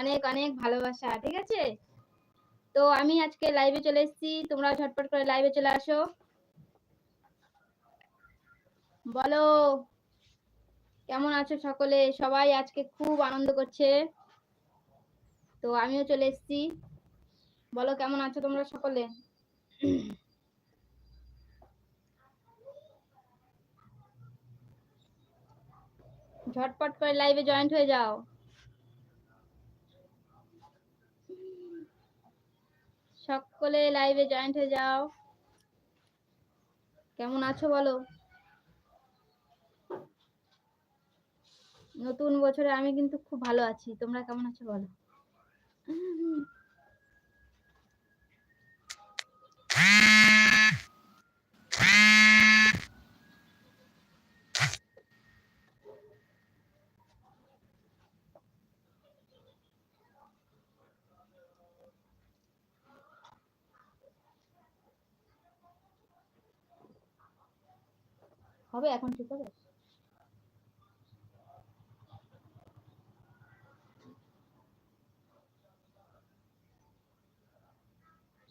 অনেক অনেক ভালোবাসা, ঠিক আছে? তো আমি আজকে লাইভে চলে এসেছি। তোমরা ঝটপট করে লাইভে চলে আসো। বলো, কেমন আছো সকলে? সবাই আজকে খুব আনন্দ করছে। তো আমিও চলে এসেছি। বলো, কেমন আছো তোমরা সকলে? ঝটপট করে লাইভে জয়েন্ট হয়ে যাও। সকলে লাইভে জয়েন্ট হয়ে যাও। কেমন আছো বলো? নতুন বছরে আমি কিন্তু খুব ভালো আছি। তোমরা কেমন আছো বলো? হবে, এখন ঠিক হবে?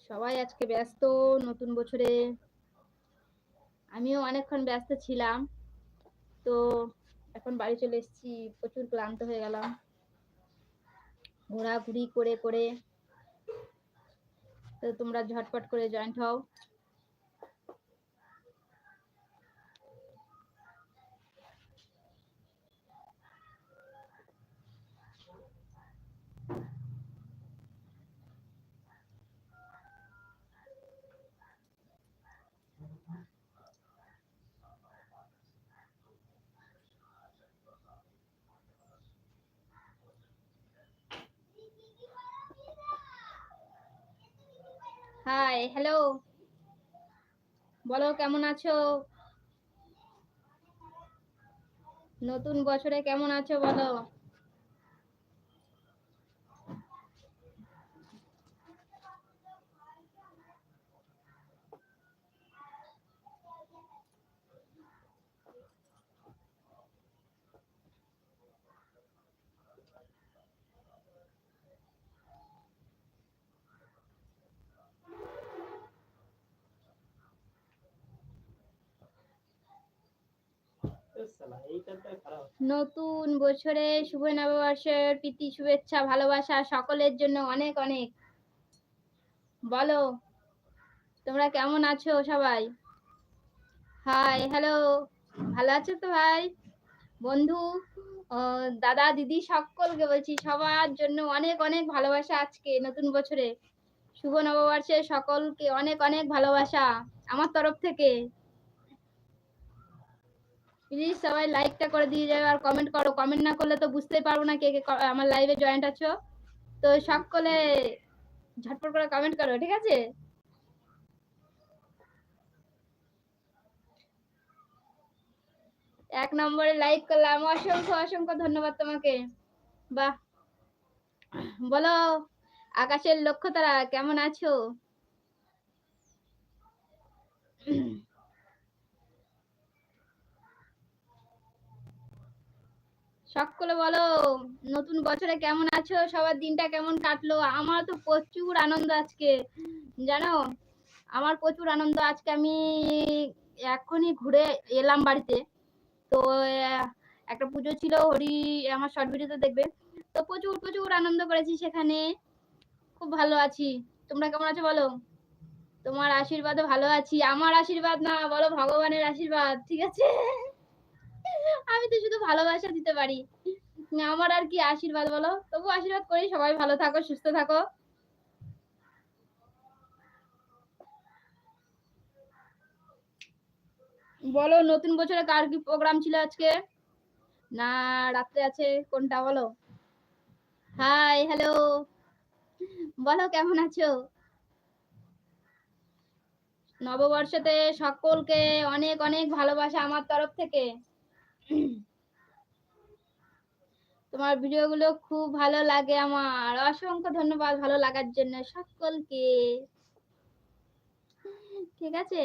সবাই আজকে ব্যস্ত, নতুন বছরে। আমিও অনেকক্ষণ ব্যস্ত ছিলাম, তো এখন বাড়ি চলে এসেছি, প্রচুর ক্লান্ত হয়ে গেলাম। ঘোরাঘুরি করে করে। তো তোমরা ঝটপট করে জয়েন্ট হও। হাই হ্যালো বলো কেমন আছো? নতুন বছরে কেমন আছো বলো? নতুন বছরে শুভ নববর্ষের প্রীতি, শুভেচ্ছা, ভালোবাসা সকলের জন্য অনেক অনেক। বলো, তোমরা কেমন আছো সবাই? হাই হ্যালো ভালো আছো তো ভাই? বন্ধু দাদা, দিদি সকলকে বলছি, সবার জন্য অনেক অনেক ভালোবাসা আজকে নতুন বছরে। শুভ নববর্ষে সকলকে অনেক অনেক ভালোবাসা আমার তরফ থেকে। প্লিজ সবাই লাইকটা করে দিয়ে যাবে আর কমেন্ট করো। কমেন্ট না করলে তো বুঝতেই পারব না কে কে আমার লাইভে জয়েন্ট আছো। তো সকলে ঝটপট করে কমেন্ট করো, ঠিক আছে? এক নম্বরে লাইক করলাম। অসংখ্য অসংখ্য ধন্যবাদ তোমাকে। বাহ। বলো, আকাশের লক্ষ্য তারা কেমন আছো? সকলে বলো, নতুন বছরে কেমন আছো? সবার দিনটা কেমন কাটলো? আমার তো প্রচুর আনন্দ আজকে, জানো? আমার প্রচুর আনন্দ। আজকে আমি এখনই ঘুরে এলাম বাড়িতে। তো একটা পুজো ছিল, হরি আমার শর্ট ভিডিওতে দেখবে। তো প্রচুর প্রচুর আনন্দ করেছি সেখানে। খুব ভালো আছি। তোমরা কেমন আছো বলো? তোমার আশীর্বাদও ভালো আছি। আমার আশীর্বাদ না, বলো ভগবানের আশীর্বাদ, ঠিক আছে? আমি তো শুধু ভালোবাসা দিতে পারি। আমার আর কি আশীর্বাদ বলো? তবু আশীর্বাদ করি, সবাই ভালো থাকো, সুস্থ থাকো। বলো, নতুন বছরে কার কি প্রোগ্রাম ছিল আজকে? না, রাত্রে আছে, কোনটা বলো? হাই হ্যালো বলো, কেমন আছো? নববর্ষতে সকলকে অনেক অনেক ভালোবাসা আমার তরফ থেকে। তোমার ভিডিওগুলো খুব ভালো লাগে আমার। অসংখ্য ধন্যবাদ ভালো লাগার জন্য সকলকে। ঠিক আছে?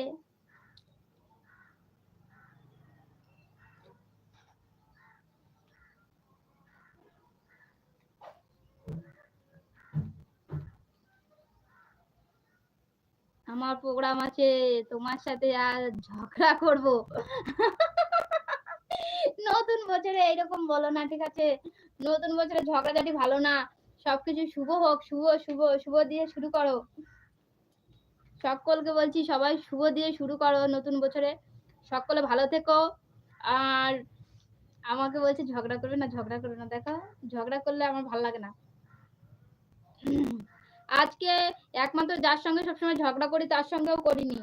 আমার প্রোগ্রাম আছে তোমার সাথে আর ঝগড়া করব। নতুন বছরে এইরকম বলো না, ঠিক আছে? নতুন বছরে ঝগড়াঝাটি ভালো না। সবকিছু শুভ হোক, শুভ শুভ শুভ দিয়ে শুরু করো। সকলকে বলছি, সবাই শুভ দিয়ে শুরু করো নতুন বছরে। সকলে ভালো থেকো। আর আমাকে বলছে, ঝগড়া করবে না, ঝগড়া করবে না। দেখো, ঝগড়া করলে আমার ভালো লাগে না। আজকে একমাত্র যার সঙ্গে সবসময় ঝগড়া করি, তার সঙ্গেও করিনি।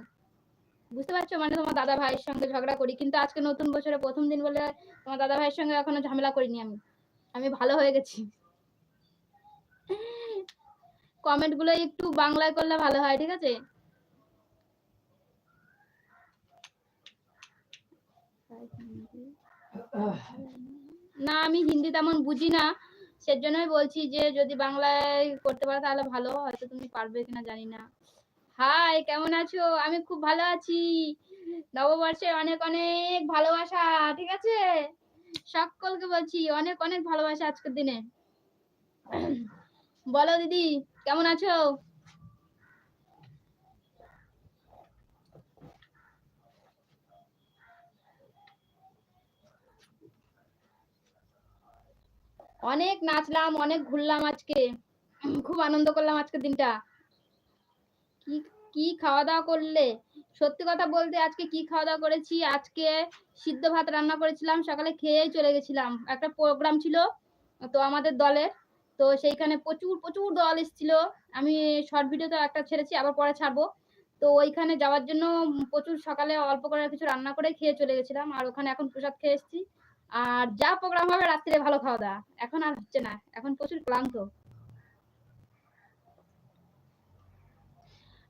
বুঝতে পারছ? মানে তোমার দাদা ভাইয়ের সঙ্গে ঝগড়া করি। কিন্তু আজকে নতুন বছরে প্রথম দিন বলে তোমার দাদা ভাইয়ের সঙ্গে এখনও ঝামেলা করিনি আমি। আমি ভালো হয়ে গেছি। কমেন্টগুলো একটু বাংলায় করলে ভালো হয়, ঠিক আছে? না, আমি হিন্দি তেমন বুঝি না। সেজন্যই বলছি যে, যদি বাংলায় করতে পারো তাহলে ভালো হয়তো তুমি পারবে কিনা জানি না। হাই কেমন আছো? আমি খুব ভালো আছি। নববর্ষে অনেক অনেক ভালোবাসা, ঠিক আছে? সকলকে বলছি, অনেক অনেক ভালোবাসা আজকের দিনে। বলো দিদি, কেমন আছো? অনেক নাচলাম, অনেক ঘুরলাম আজকে। খুব আনন্দ করলাম আজকের দিনটা। কি কি খাওয়া দাওয়া করলে? সত্যি কথা বলতে আজকে কি খাওয়া দাওয়া করেছি? আজকে সিদ্ধ ভাত রান্না করেছিলাম, সকালে খেয়েই চলে গেছিলাম। একটা প্রোগ্রাম ছিল তো আমাদের দলের। তো সেইখানে প্রচুর প্রচুর দল এসেছিল। আমি শর্ট ভিডিও তো একটা ছেড়েছি, আবার পরে ছাড়বো। তো ওইখানে যাওয়ার জন্য প্রচুর সকালে অল্প করে কিছু রান্না করে খেয়ে চলে গেছিলাম। আর ওখানে এখন প্রসাদ খেয়ে এসেছি। আর যা প্রোগ্রাম হবে রাত্রে ভালো খাওয়া দাওয়া। এখন আর হচ্ছে না। এখন প্রচুর ক্লান্ত।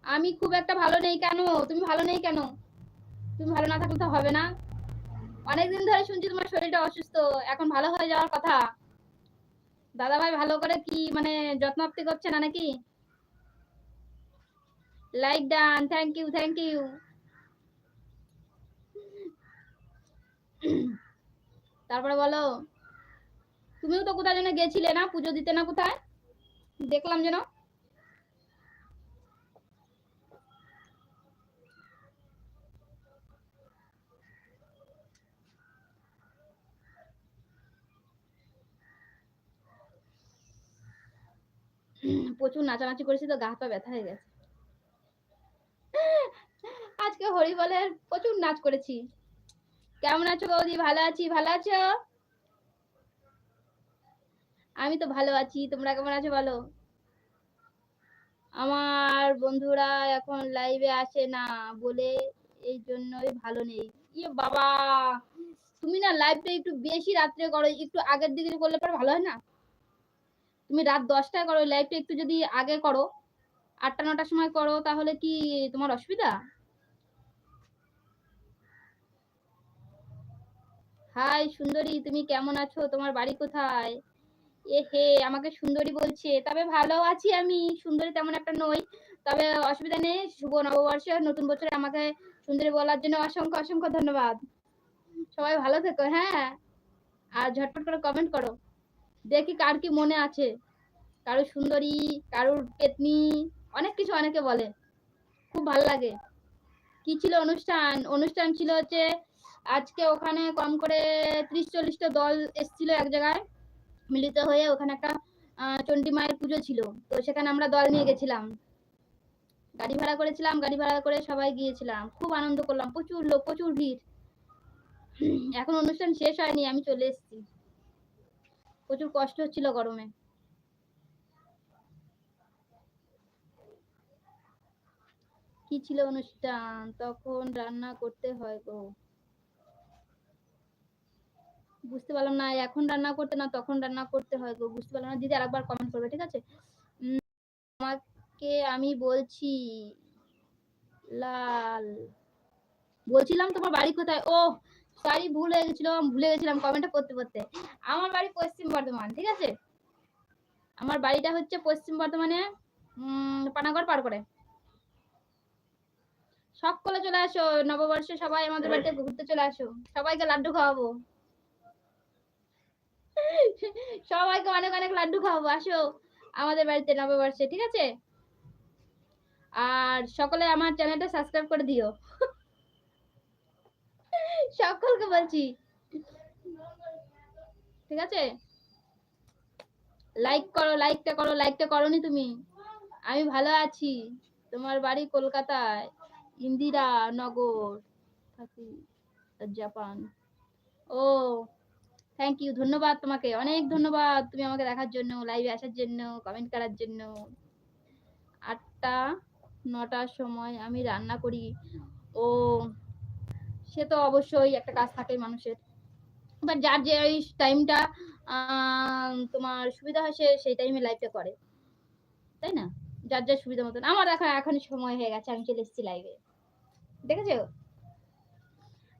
আমি খুব একটা ভালো নেই কেন? তুমি ভালো নেই কেন? তুমি ভালো না থাকলে তো হবে না। অনেকদিন ধরে শুনছি তোমার শরীরটা অসুস্থ। এখন ভালো হয়ে যাওয়ার কথা। দাদা ভাই ভালো করে কি মানে যত্নাপ্তি করছে না নাকি? Like done thank you thank you তারপরে বলো, তুমিও তো কোথায় যেন গেছিলে না? পুজো দিতে না কোথায়? দেখলাম যেন। প্রচুর নাচানাচি করেছি তো গা হাত পা ব্যথা হয়ে গেছে। আজকে হরিবলের প্রচুর নাচ করেছি। কেমন আছো বৌদি? ভালো আছি? ভালো আছো? আমি তো ভালো আছি। তোমরা কেমন আছো বলো? আমার বন্ধুরা এখন লাইভে আসে না বলে এই জন্যই ভালো নেই। ইয়ে বাবা! তুমি না লাইভটা একটু বেশি রাত্রে করো। একটু আগের দিকে করলে পরে ভালো হয় না? তুমি রাত দশটায় করো লাইভটা একটু যদি আগে করো, আটটা, নটার সময় করো, তাহলে কি তোমার অসুবিধা? হাই সুন্দরী, তুমি কেমন আছো? তোমার বাড়ি কোথায়? এ হে, আমাকে সুন্দরী বলছে। তবে ভালো আছি আমি। সুন্দরী তেমন একটা নই। তবে অসুবিধা নেই, শুভ নববর্ষে। নতুন বছরে আমাকে সুন্দরী বলার জন্য অসংখ্য অসংখ্য ধন্যবাদ। সবাই ভালো থেকো হ্যাঁ? আর ঝটপট করে কমেন্ট করো। দেখি কার কি মনে আছে। কারোর সুন্দরী, কারোর পেতনি, অনেক কিছু অনেকে বলে। খুব ভালো লাগে। কি ছিল অনুষ্ঠান? অনুষ্ঠান ছিল হচ্ছে, আজকে ওখানে কম করে ত্রিশ চল্লিশটা দল এসেছিল এক জায়গায়। মিলিত হয়ে ওখানে একটা চণ্ডী মায়ের পুজো ছিল। তো সেখানে আমরা দল নিয়ে গেছিলাম। গাড়ি ভাড়া করেছিলাম, গাড়ি ভাড়া করে সবাই গিয়েছিলাম। খুব আনন্দ করলাম। প্রচুর লোক, প্রচুর ভিড়। এখন অনুষ্ঠান শেষ হয়নি, আমি চলে এসেছি। প্রচুর কষ্ট হচ্ছিল গরমে। কি ছিল অনুষ্ঠান? তখন রান্না করতে হয় গো। বুঝতে পারলাম না, এখন রান্না করতে না, তখন রান্না করতে হয় গো। বুঝতে পারলাম না, দিদি আরেকবার কমেন্ট করবে, ঠিক আছে? আমাকে আমি বলছি, লাল। বলছিলাম তোমার বাড়ি কোথায়? ও সরি ভুল হয়ে গেছিল ভুলে গেছিলাম কমেন্টটা করতে করতে। আমার বাড়ি পশ্চিম বর্ধমান, ঠিক আছে? আমার বাড়িটা হচ্ছে পশ্চিম বর্ধমানে পানাগড় পার করে। সকলে চলে আসো, নববর্ষে সবাই আমাদের বাড়িতে ঘুরতে চলে আসো। সবাইকে লাড্ডু খাওয়াবো। সবাইকে অনেক অনেক লাড্ডু খাওয়াবো, আসো আমাদের বাড়িতে নববর্ষে, ঠিক আছে? আর সকলে আমার চ্যানেলটা সাবস্ক্রাইব করে দিও। সকলকে বলছি। ঠিক আছে? লাইক করো লাইকটা করো লাইকটা করনি তুমি? আমি ভালো আছি। তোমার বাড়ি কলকাতায়, ইন্দিরা নগর, থাকি জাপান। ও থ্যাংক ইউ ধন্যবাদ তোমাকে। অনেক ধন্যবাদ তুমি আমাকে দেখার জন্য লাইভে আসার জন্য কমেন্ট করার জন্য। আটটা, নটার সময় আমি রান্না করি। ও সে তো অবশ্যই একটা কাজ থাকে মানুষের। বাট যার যে ওই টাইমটা তোমার সুবিধা হয় সে সেই টাইমে লাইভটা করে। তাই না? যার যার সুবিধা মতন। আমার এখন এখন সময় হয়ে গেছে, আমি চলে এসেছি লাইভে দেখেছ?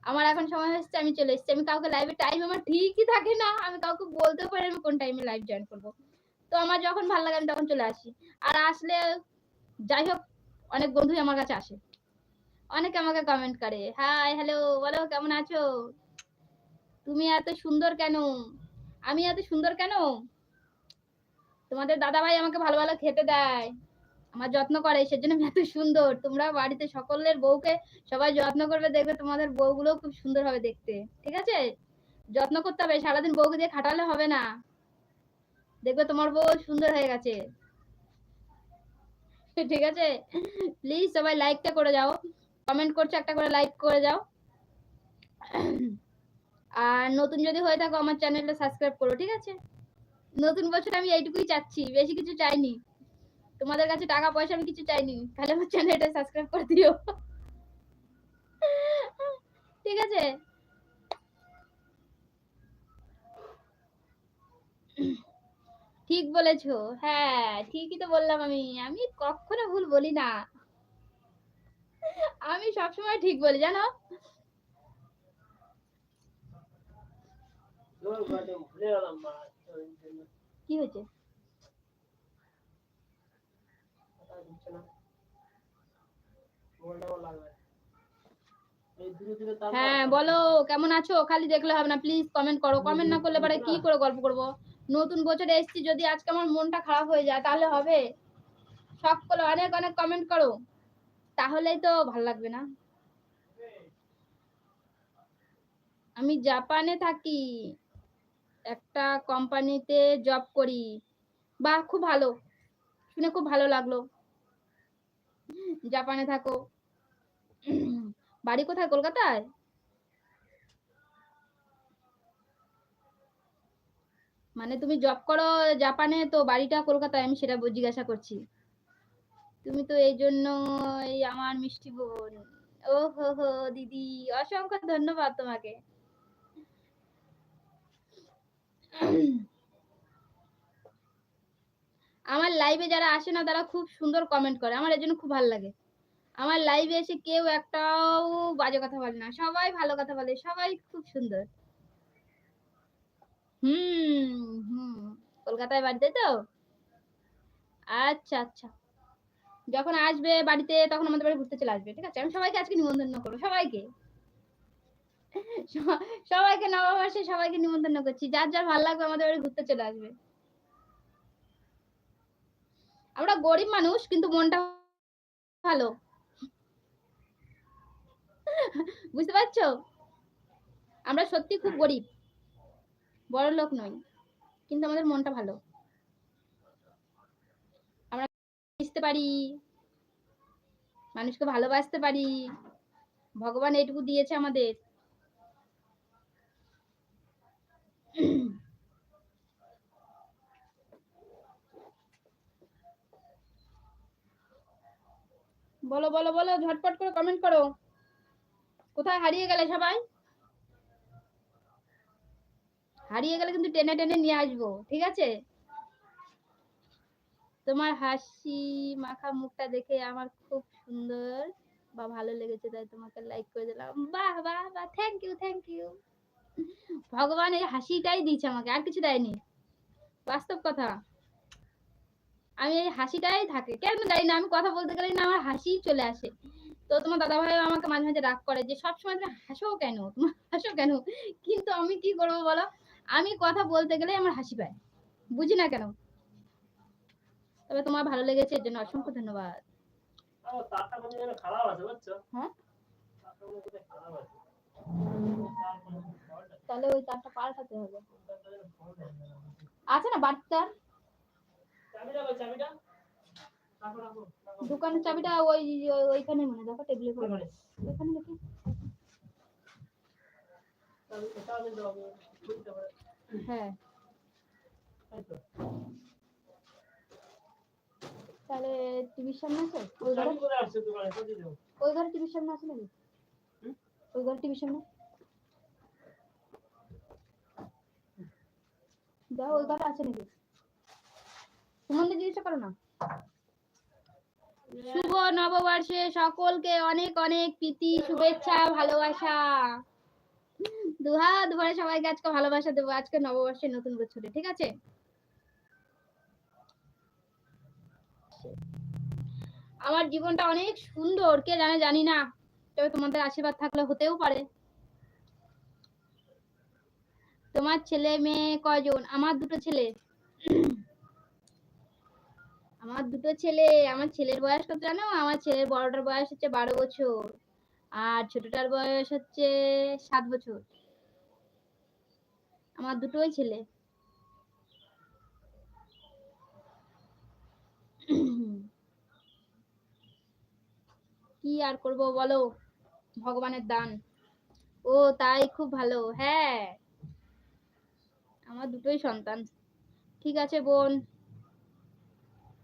আমার এখন সময় হচ্ছে আমি চলে এসেছি। আমি কাউকে লাইভে টাইম আমার ঠিকই থাকে না। আমি কাউকে বলতেও পারি আমি কোন টাইমে লাইভ জয়েন করব। তো আমার যখন ভালো লাগে, আমি তখন চলে আসি। আর আসলে, যাই হোক, অনেক বন্ধুই আমার কাছে আসে। অনেকে আমাকে কমেন্ট করে হাই হ্যালো বলো, কেমন আছো? তুমি এত সুন্দর কেন? আমি এত সুন্দর কেন? তোমাদের দাদা ভাই আমাকে ভালো ভালো খেতে দেয়, আমার যত্ন করে, সেজন্য আমি এত সুন্দর। তোমরা বাড়িতে সকলের বউকে সবাই যত্ন করবে, দেখবে তোমাদের বউগুলো খুব সুন্দর হবে দেখতে, ঠিক আছে? যত্ন করতে হবে, সারাদিন বউকে দিয়ে খাটালে হবে না। দেখবে তোমার বউ সুন্দর হয়ে গেছে। ঠিক আছে? প্লিজ সবাই লাইকটা করে যাও। কমেন্ট করছ, একটা করে লাইক করে যাও। আর নতুন যদি হয়ে থাকো, আমার চ্যানেলটা সাবস্ক্রাইব করো, ঠিক আছে? নতুন বছর আমি এইটুকুই চাচ্ছি, বেশি কিছু চাইনি। তোমাদের কাছে টাকা পয়সা আমি কিছু চাইনি, তাহলে আমার চ্যানেলটা সাবস্ক্রাইব করে দিও। ঠিক আছে? ঠিক বলেছ হ্যাঁ ঠিকই তো বললাম আমি আমি কখনো ভুল বলি না। আমি সবসময় ঠিক বলি জানো? কি হয়েছে? হ্যাঁ বলো কেমন আছো? খালি দেখলে হবে না প্লিজ কমেন্ট করো। কমেন্ট না করলে পরে কি করে গল্প করব? নতুন বছরে এসেছি যদি আজকে আমার মনটা খারাপ হয়ে যায় তাহলে হবে। সকলে অনেক অনেক কমেন্ট করো। তাহলেই তো ভালো লাগবে না। আমি জাপানে থাকি, একটা কোম্পানিতে জব করি। বাহ, খুব ভালো। শুনে খুব ভালো লাগল। জাপানে থাকো। বাড়ি কোথায়, কলকাতায়? মানে তুমি জব করো জাপানে, তো বাড়িটা কলকাতায়, আমি সেটা জিজ্ঞাসা করছি। তুমি তো এই জন্য আমার মিষ্টি বোন। ও হো হো দিদি, অসংখ্য ধন্যবাদ তোমাকে। আমার লাইভে যারা আসে না, তারা খুব সুন্দর কমেন্ট করে। আমার এর জন্য খুব ভালো লাগে। আমার লাইভে এসে কেউ একটাও বাজে কথা বলে না। সবাই ভালো কথা বলে, সবাই খুব সুন্দর। হুম হুম। কলকাতায় বাড়িতে তো? আচ্ছা আচ্ছা। যখন আসবে বাড়িতে তখন আমাদের বাড়ি ঘুরতে চলে আসবে, ঠিক আছে? আমি সবাইকে আজকে নিমন্ত্রণ করব, সবাইকে। সবাইকে নববর্ষে সবাইকে নিমন্ত্রণ করছি, যার যার ভালো লাগবে আমাদের বাড়ি ঘুরতে চলে আসবে। আমরা গরিব মানুষ, কিন্তু মনটা ভালো। বুঝতে পারছ? আমরা সত্যি খুব গরিব বড় লোক নই, কিন্তু আমাদের মনটা ভালো আমরা মিশতে পারি। মানুষকে ভালোবাসতে পারি। ভগবান এটুকু দিয়েছে আমাদের। বলো বলো বলো, ঝটপট করে কমেন্ট করো। কোথায় হারিয়ে গেলে সবাই? হারিয়ে গেলে কিন্তু টেনে টেনে নিয়ে আসব, ঠিক আছে? তোমার হাসি, মাখা মুখটা দেখে আমার খুব সুন্দর বা ভালো লেগেছে, তাই তোমাকে লাইক করে দিলাম। বাহ বাহ বাহ থ্যাংক ইউ থ্যাংক ইউ ভগবান এই হাসিটাই দিয়েছে আমাকে, আর কিছু দেয়নি। বাস্তব কথা। আমি এই হাসিটাই থাকে। কেন জানি না? আমি কথা বলতে গেলে না, আমার হাসি চলে আসে। তো তোমার দাদা ভাই আমাকে মাঝে মাঝে রাগ করে যে, সবসময় তুমি হাসো কেন? তোমার হাসো কেন? কিন্তু আমি কি করব বলো? আমি কথা বলতে গেলে আমার হাসি পায়। বুঝি না কেন? তবে তোমার ভালো লেগেছে এর জন্য অসংখ্য ধন্যবাদ। হ্যাঁ। তাহলে ওই তারটা পাল্টাতে হবে। আছে। না রাখো দোকানের চাবিটা ওই ওই- ওইখানে মনে দেখো টেবিলে করে। ওইখানে। দেখি। হ্যাঁ। তাহলে টিভির সামনে আছে? ওই ঘরে? ওই ঘরে টিভির সামনে আছে নাকি? ওই ঘরে টিভির সামনে? যাও ওই ঘরে আছে নাকি? সুমন্দির জিনিসটা করো না। শুভ নববর্ষে সকলকে অনেক অনেক প্রীতি শুভেচ্ছা ভালোবাসা। দুহাত ভরে সবাইকে আজকে ভালোবাসা দেবো আজকে নববর্ষের নতুন বছরে ঠিক আছে? আমার জীবনটা অনেক সুন্দর, কে জানে জানি না। তবে তোমাদের আশীর্বাদ থাকলে হতেও পারে। তোমার ছেলে মেয়ে কয়জন? আমার দুটো ছেলে। আমার দুটো ছেলে। আমার ছেলের বয়স কত জানো? আমার ছেলের বড়টার বয়স হচ্ছে বারো বছর। আর ছোটটার বয়স হচ্ছে সাত বছর। আমার দুটোই ছেলে। কি আর করব বলো? ভগবানের দান। ও তাই খুব ভালো। হ্যাঁ। আমার দুটোই সন্তান। ঠিক আছে বোন।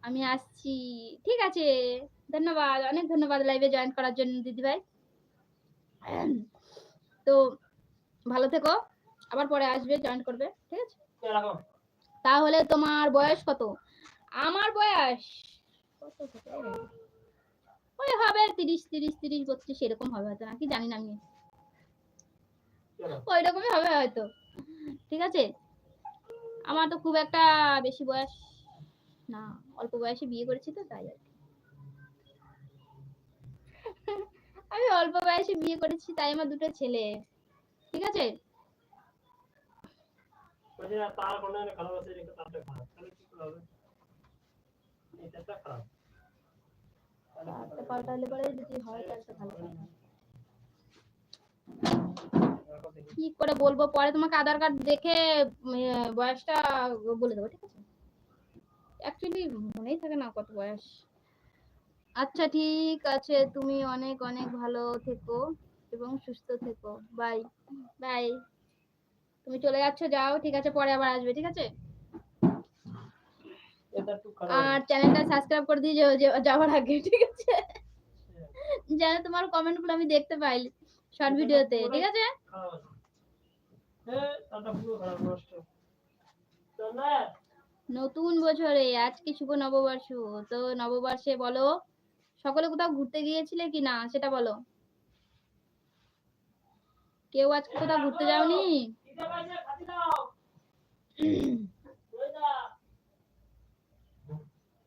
আমি আসছি। ঠিক আছে। ধন্যবাদ। অনেক ধন্যবাদ লাইভে জয়েন করার জন্য দিদি ভাই তো ভালো থেকো। আবার পরে আসবে জয়েন করবে। ঠিক আছে? তাহলে তোমার বয়স কত? আমার বয়স? কত? হবে? তিরিশ তিরিশ তিরিশ বত্রিশ এরকম হবে হয়তো নাকি? জানি না আমি। ওই রকমই হবে হয়তো। ঠিক আছে? আমার তো খুব একটা বেশি বয়স না অল্প বয়সে বিয়ে করেছি তো তাই আর আমি অল্প বয়সে বিয়ে করেছি তাই আমার দুটো ছেলে। ঠিক আছে? তার কোনো আছে রেখে তারটা খারাপ তাহলে কি হবে? তারটা খারাপ। পাল্টালে পরে যদি হয় তাহলে ভালো। কি করে বলব? পরে তোমাকে আধার কার্ড দেখে বয়সটা বলে দেবো ঠিক আছে? অ্যাকচুয়ালি মনেই থাকে না কত বয়স। আচ্ছা ঠিক আছে তুমি অনেক অনেক ভালো থেকো এবং সুস্থ থেকো। বাই বাই তুমি চলে যাচ্ছ যাও ঠিক আছে পরে আবার আসবে ঠিক আছে? আর চ্যানেলটা সাবস্ক্রাইব করে দিয়ে যেও- যেও- যাওয়ার আগে, ঠিক আছে? যেন তোমার কমেন্টগুলো আমি দেখতে পাই শর্ট ভিডিওতে ঠিক আছে? নতুন বছরে, আজকে শুভ নববর্ষ, তো নববর্ষে বলো, সকলে কোথাও ঘুরতে গিয়েছিলে কি না? সেটা বলো। কেউ আজকে কোথাও ঘুরতে যাওনি দিতে পারছে খাতি দাও ওই দা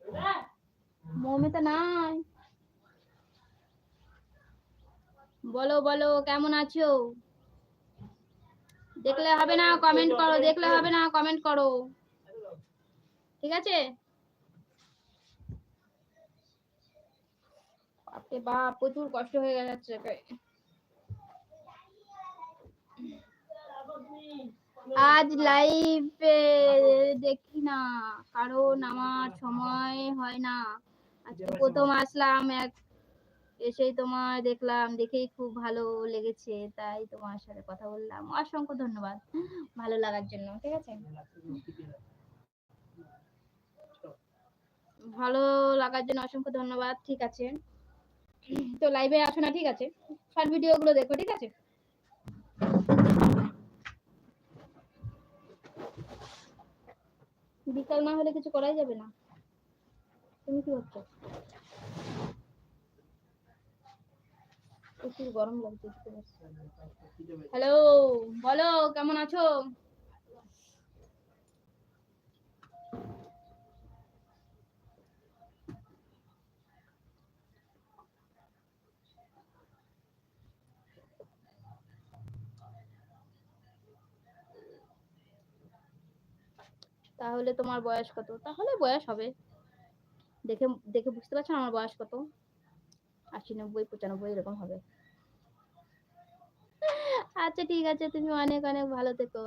ওই দা মৌমিতা নাই। বলো বলো, কেমন আছো? দেখলে হবে না কমেন্ট করো, দেখলে হবে না কমেন্ট করো। ঠিক আছে? বাপরে বাপ, প্রচুর কষ্ট হয়ে যাচ্ছে আজ লাইভে দেখি না, কারণ আমার সময় হয় না। আজকে প্রথম আসলাম, এক এসেই তোমার দেখলাম, দেখেই খুব ভালো লেগেছে, তাই তোমার সাথে কথা বললাম। অসংখ্য ধন্যবাদ, ভালো লাগার জন্য, ঠিক আছে? ভালো লাগার জন্য অসংখ্য ধন্যবাদ, ঠিক আছে? তো লাইভে আসো না, ঠিক আছে? শর্ট ভিডিও গুলো দেখো, ঠিক আছে? বিকাল না হলে কিছু করাই যাবে না। তুমি কি ভাবছ? প্রচুর গরম লাগছে হ্যালো বলো, কেমন আছো? তাহলে তোমার বয়স কত? তাহলে বয়স হবে। দেখে দেখে বুঝতে পারছ আমার বয়স কত? আশি, নব্বই, পঁচানব্বই এরকম হবে। আচ্ছা ঠিক আছে, তুমি অনেক অনেক ভালো থেকো।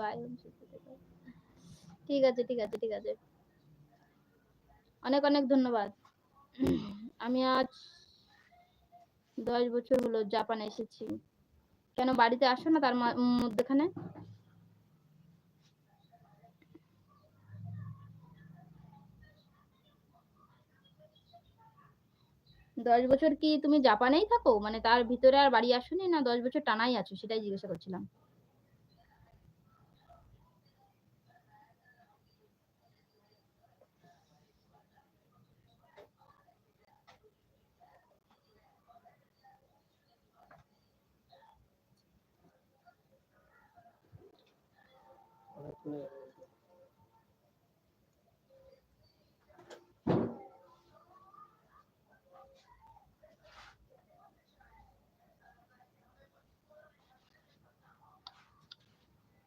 ঠিক আছে ঠিক আছে ঠিক আছে। অনেক অনেক ধন্যবাদ। আমি আজ দশ বছর হলো জাপানে এসেছি। কেন বাড়িতে আসো না তার মধ্যেখানে? দশ বছর কি তুমি জাপানেই থাকো? মানে তার ভিতরে আর বাড়ি আসোনি না? দশ বছর টানাই আছো? সেটাই জিজ্ঞাসা করছিলাম।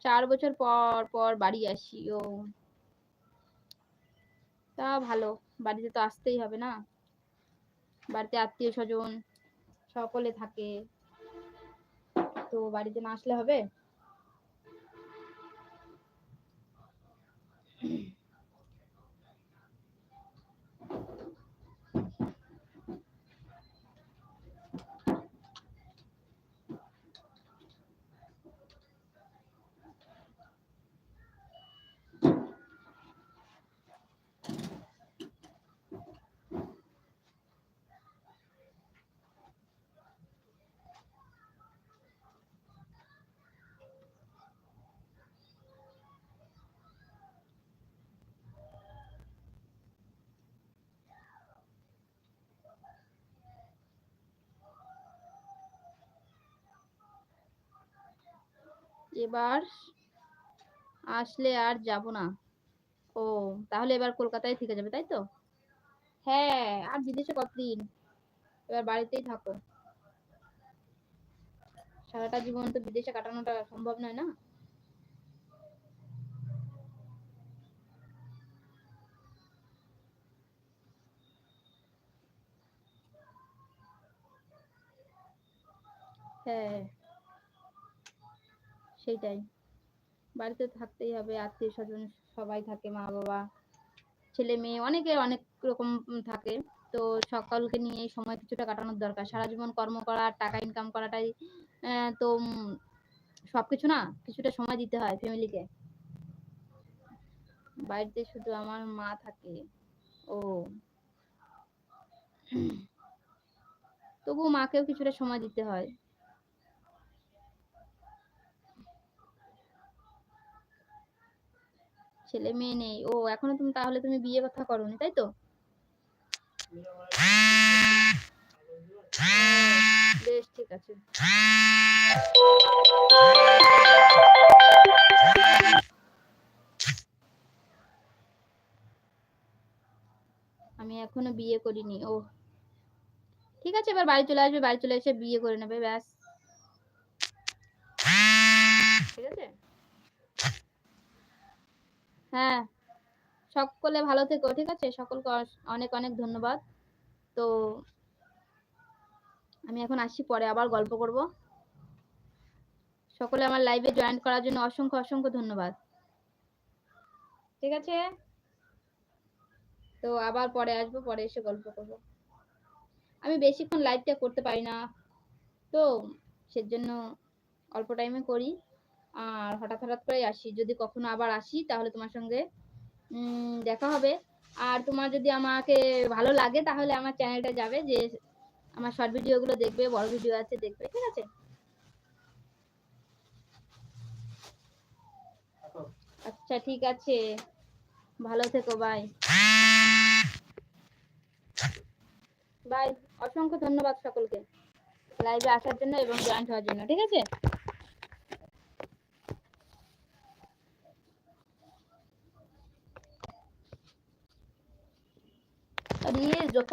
চার বছর পর পর বাড়ি আসি। ও, তা ভালো, বাড়িতে তো আসতেই হবে না? বাড়িতে আত্মীয় স্বজন সকলে থাকে। তো বাড়িতে না আসলে হবে? এবার আসলে আর যাব না। ও, তাহলে এবার কলকাতায় থেকে যাবে, তাই তো? হ্যাঁ আর বিদেশে কতদিন? এবার বাড়িতেই থাকো। সারাটা জীবন তো বিদেশে কাটানোটা সম্ভব নয় না? হ্যাঁ। সেইটাই বাড়িতে থাকতেই হবে আত্মীয় স্বজন সবাই থাকে মা বাবা ছেলে মেয়ে অনেকে অনেক রকম থাকে। তো সকলকে নিয়ে সময় কিছুটা কাটানোর দরকার। সারা জীবন কর্ম করা, টাকা ইনকাম করাটাই তো সবকিছু না কিছুটা সময় দিতে হয় ফ্যামিলিকে বাড়িতে শুধু আমার মা থাকে। ও। তবু মাকেও কিছুটা সময় দিতে হয়। ছেলে মেয়ে নেই। ও, এখনও তুমি, তাহলে তুমি বিয়ে কথা করোনি, তাই তো? বেশ, ঠিক আছে। আমি এখনও বিয়ে করিনি, ও। ঠিক আছে, এবার বাড়ি চলে আসবে, বাড়ি চলে এসে বিয়ে করে নেবে, ব্যাস। ঠিক আছে? হ্যাঁ সকলে ভালো থেকো, ঠিক আছে? সকলকে অনেক অনেক ধন্যবাদ। তো আমি এখন আসছি, পরে আবার গল্প করব। সকলে আমার লাইভে জয়েন করার জন্য অসংখ্য অসংখ্য ধন্যবাদ। ঠিক আছে? তো আবার পরে আসব, পরে এসে গল্প করব। আমি বেশিক্ষণ লাইভটা করতে পারি না। তো সেজন্য অল্প টাইমে করি। আর হঠাৎ হঠাৎ করে আসি। যদি কখনো আবার আসি, তাহলে তোমার সঙ্গে দেখা হবে। আর তোমার যদি আমাকে ভালো লাগে, তাহলে আমার চ্যানেলটা যাবে যে, আমার শর্ট ভিডিওগুলো দেখবে, বড় ভিডিও আছে, দেখবে, ঠিক আছে? আচ্ছা ঠিক আছে। ভালো থেকো বাই বাই অসংখ্য ধন্যবাদ সকলকে। লাইভে আসার জন্য এবং জয়েন্ট হওয়ার জন্য, ঠিক আছে? আরে যত